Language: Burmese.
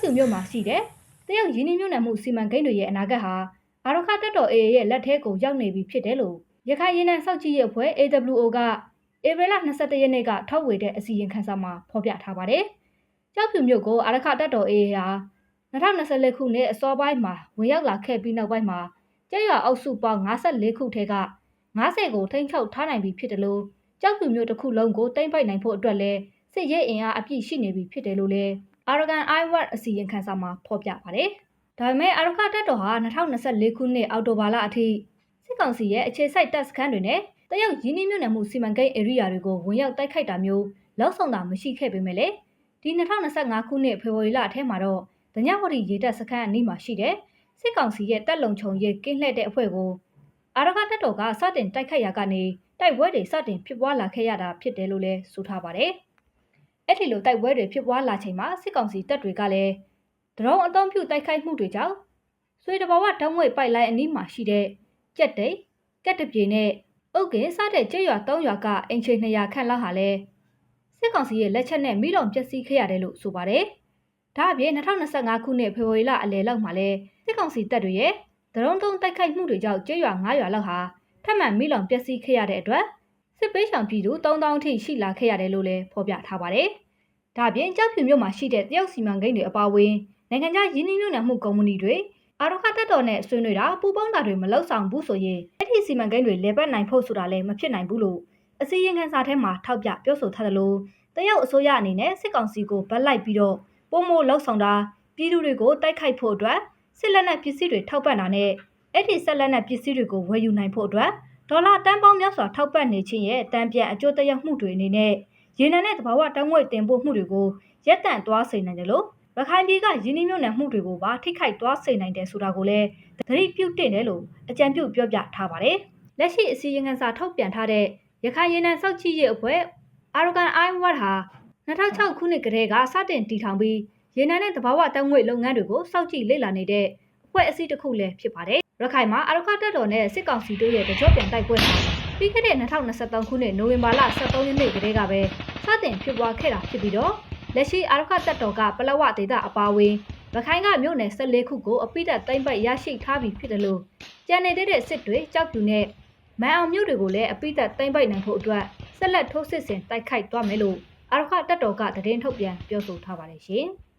ဖြူမြို့မှာရှိတဲ့တရုတ်ရင်းနှီးမြှုပ်နှံမှုစီမံကိန်းတွေရဲ့အနာဂတ်ဟာအာရခတက်တော် AA ရဲ့လက်ထဲကိုရောက်နေပြီဖြစ်တယ်လို့ရခိုင်ရင်းနှံစောက်ကြည့်ရေးအဖွဲ့ AWO ကဧပြီလ22ရက်နေ့ကထောက်ဝေတဲ့အစီရင်ခံစာမှာဖော်ပြထားပါတယ်။ကြောက်ဖြူမြို့ကိုအာရခတက်တော် AA ဟာ2024ခုနှစ်အစောပိုင်းမှာဝင်ရောက်လာခဲ့ပြီးနောက်ပိုင်းမှာကျရွာအုပ်စုပေါင်း54ခုထဲက90ကိုထိန်းချုပ်ထားနိုင်ပြီဖြစ်တယ်လို့ကြောက်ဖြူမြို့တစ်ခုလုံးကိုတိမ့်ပိုက်နိုင်ဖို့အတွက်လဲစစ်ရေးအင်အားအပြည့်ရှိနေပြီဖြစ်တယ်လို့လဲ Aragon iWord အစီရင်ခံစာမှာဖော်ပြပါတယ်။ဒါပေမဲ့အာရခတက်တော်ဟာ2024ခုနှစ်အောက်တိုဘာလအထိစစ်ကောင်စီရဲ့အခြေစိုက်တပ်စခန်းတွေနဲ့တရုတ်ရင်းနှီးမြှုပ်နှံမှုစီမံကိန်း area တွေကိုဝင်ရောက်တိုက်ခိုက်တာမျိုးလောက်ဆောင်တာမရှိခဲ့ပေမဲ့လေဒီ2025ခုနှစ်ဖေဖော်ဝါရီလအထက်မှာတော့ဒညဝတီရေတပ်စခန်းအနီးမှာရှိတဲ့စစ်ကောင်စီရဲ့တပ်လုံခြုံရေးကင်းလှည့်တဲ့အဖွဲ့ကိုအာရခတက်တော်ကစတင်တိုက်ခိုက်ရာကနေတိုက်ပွဲတွေစတင်ဖြစ်ပွားလာခဲ့ရတာဖြစ်တယ်လို့လည်းဆိုထားပါတယ်။ အဲ့ဒီလိုတိုက်ပွဲတွေဖြစ်ပွားလာချိန်မှာစစ်ကောင်စီတပ်တွေကလည်းဒရုန်းအုံပြုတိုက်ခိုက်မှုတွေကြောင့်ဆွေတဘာဝဓာတ်ငွေပိုက်လိုင်းအနီးမှာရှိတဲ့ကြက်တိတ်ကက်တပြေနဲ့အုတ်ကင်စားတဲ့ကျွရွာ၃ရွာကအင်ချေ200ခန့်လောက်ဟာလဲစစ်ကောင်စီရဲ့လက်ချက်နဲ့မိလောင်ပျက်စီးခဲ့ရတယ်လို့ဆိုပါတယ်။ဒါအပြင်2025ခုနှစ်ဖေဖော်ဝါရီလအလယ်လောက်မှာလဲစစ်ကောင်စီတပ်တွေရဲ့ဒရုန်းတုံးတိုက်ခိုက်မှုတွေကြောင့်ကျွရွာ9ရွာလောက်ဟာထပ်မံမိလောင်ပျက်စီးခဲ့ရတဲ့အတွက် စစ်ပေးဆောင်ပြည်သူ3000အထိရှိလာခဲ့ရတယ်လို့လည်းဖော်ပြထားပါတယ်။ဒါအပြင်ကြောက်ဖြူမြို့မှာရှိတဲ့တရုတ်စီမံကိန်းတွေအပါအဝင်နိုင်ငံခြားယင်းနှိမ့်ညွန့်နှံမှုကုမ္ပဏီတွေအာရခတက်တော်နဲ့ဆွေးနွေးတာပူပေါင်းတာတွေမလောက်ဆောင်ဘူးဆိုရင်အဲ့ဒီစီမံကိန်းတွေလေပတ်နိုင်ဖို့ဆိုတာလည်းမဖြစ်နိုင်ဘူးလို့အစည်းအဝေးစာထဲမှာထောက်ပြပြောဆိုထားသလိုတရုတ်အစိုးရအနေနဲ့စစ်ကောင်စီကိုဗတ်လိုက်ပြီးတော့ပုံမိုလောက်ဆောင်တာပြည်သူတွေကိုတိုက်ခိုက်ဖို့အတွက်စစ်လက်နက်ပစ္စည်းတွေထောက်ပံ့တာနဲ့အဲ့ဒီဆက်လက်နက်ပစ္စည်းတွေကိုဝယ်ယူနိုင်ဖို့အတွက် ဒေါ်လာတန်ပေါင်းများစွာထောက်ပံ့နေခြင်းရဲ့တန်ပြန်အကျိုးသက်ရောက်မှုတွေအနေနဲ့ရေနံနဲ့တဘာဝတောင်းငွေတင်ပို့မှုတွေကိုရပ်တန့်သွားစေနိုင်တယ်လို့ရခိုင်ပြည်ကယင်းနှိမ့်ညွန့်နယ်မှုတွေကိုပါထိခိုက်သွားစေနိုင်တယ်ဆိုတာကိုလည်းသတိပြုတင်တယ်လို့အကြံပြုပြောပြထားပါတယ်။လက်ရှိအစည်းအဝေးစာထုတ်ပြန်ထားတဲ့ရခိုင်ရင်းနှံစောက်ချီရဲ့အဖွဲ့ Aragon iWord ဟာ2006ခုနှစ်ကတည်းကစတင်တည်ထောင်ပြီးရေနံနဲ့တဘာဝတောင်းငွေလုပ်ငန်းတွေကိုစောင့်ကြည့်လေ့လာနေတဲ့အဖွဲ့အစည်းတစ်ခုလည်းဖြစ်ပါတယ်။ ရခိုင်မှာအရခတက်တော်နဲ့စစ်ကောင်စီတို့ရဲ့တကြောပြန်တိုက်ပွဲဟာပြီးခဲ့တဲ့2023ခုနှစ်နိုဝင်ဘာလ23ရက်နေ့ကတည်းကပဲစတင်ဖြစ်ပွားခဲ့တာဖြစ်ပြီးတော့လက်ရှိအာရခတက်တော်ကပလဝဒေသအပါအဝင်ရခိုင်ကမြို့နယ်14ခုကိုအပိဓာတ်သိမ့်ပတ်ရရှိထားပြီးဖြစ်တယ်လို့ကြံနေတဲ့စစ်တွေကြောက်တူနဲ့မန်အောင်မြို့တွေကိုလည်းအပိဓာတ်သိမ့်ပိုက်နိုင်ဖို့အတွက်ဆက်လက်ထိုးစစ်ဆင်တိုက်ခိုက်သွားမယ်လို့အာရခတက်တော်ကသတင်းထုတ်ပြန်ပြောဆိုထားပါတယ်ရှင်။